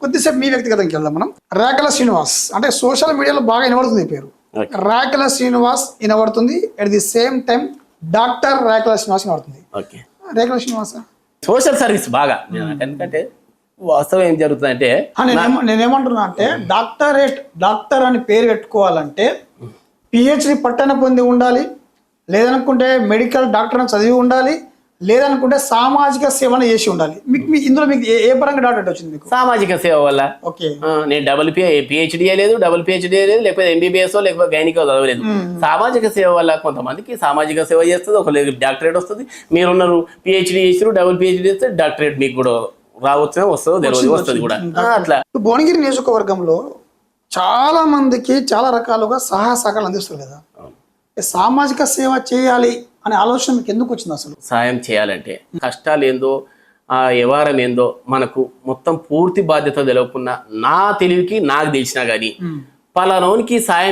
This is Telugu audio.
కొద్దిసేపు మీ వ్యక్తిగతంకి వెళ్దాం మనం. రాకల శ్రీనివాస్. అంటే సోషల్ మీడియాలో బాగా వినబడుతుంది పేరు. రాకల శ్రీనివాస్ వినబడుతుంది. At the same time doctor Rakala Srinivas వినబడుతుంది. రేకల శ్రీనివాస? సోషల్ సర్వీస్ బాగా. ఎందుకంటే వాస్తవం ఏం జరుగుతుందంటే ఆ, నేనేమ- నేనేమంటున్నా అంటే డాక్టరేట్ డాక్టర్ అని పేరు పెట్టుకోవాలంటే పిహెచ్డి పట్టణ పొంది ఉండాలి. లేదనుకుంటే మెడికల్ డాక్టర్ అని చదివి ఉండాలి. లేదనుకుంటే సామాజిక సేవను చేసి ఉండాలి. మీకు ఇందులో మీకు ఏ- పరంగా డాక్టరేట్ వచ్చింది మీకు? సామాజిక సేవ వల్ల. ఓకే. నేను డబుల్ పిహెచ్డి లేదు డబుల్ పిహెచ్డి లేదు లేకపోతే ఎంబీబీఎస్ లేకపోతే గైనికో చదవలేదు. సామాజిక సేవ వల్ల కొంతమందికి సామాజిక సేవ చేస్తుంది ఒక డాక్టరేట్ వస్తుంది. మీరున్నారు పిహెచ్డి చేసారు డబుల్ పిహెచ్డి చేస్తే డాక్టరేట్ మీకు కూడా రావచ్చు వస్తుందో తెలియదు వస్తుంది కూడా. అట్లా. భువనగిరి నియోజకవర్గంలో చాలా మందికి చాలా రకాలుగా సహాయ సహకారాలు అందిస్తారు కదా. సామాజిక సేవ చేయాలి అనే ఆలోచన మీకు ఎందుకు వచ్చింది అసలు? సాయం చేయాలంటే కష్టాలు ఏందో ఆ వ్యవహారం ఏందో మనకు మొత్తం పూర్తి బాధ్యత తెలియకుండా నా తెలివికి నాకు తెలిసినా కానీ పలానోనికి సాయం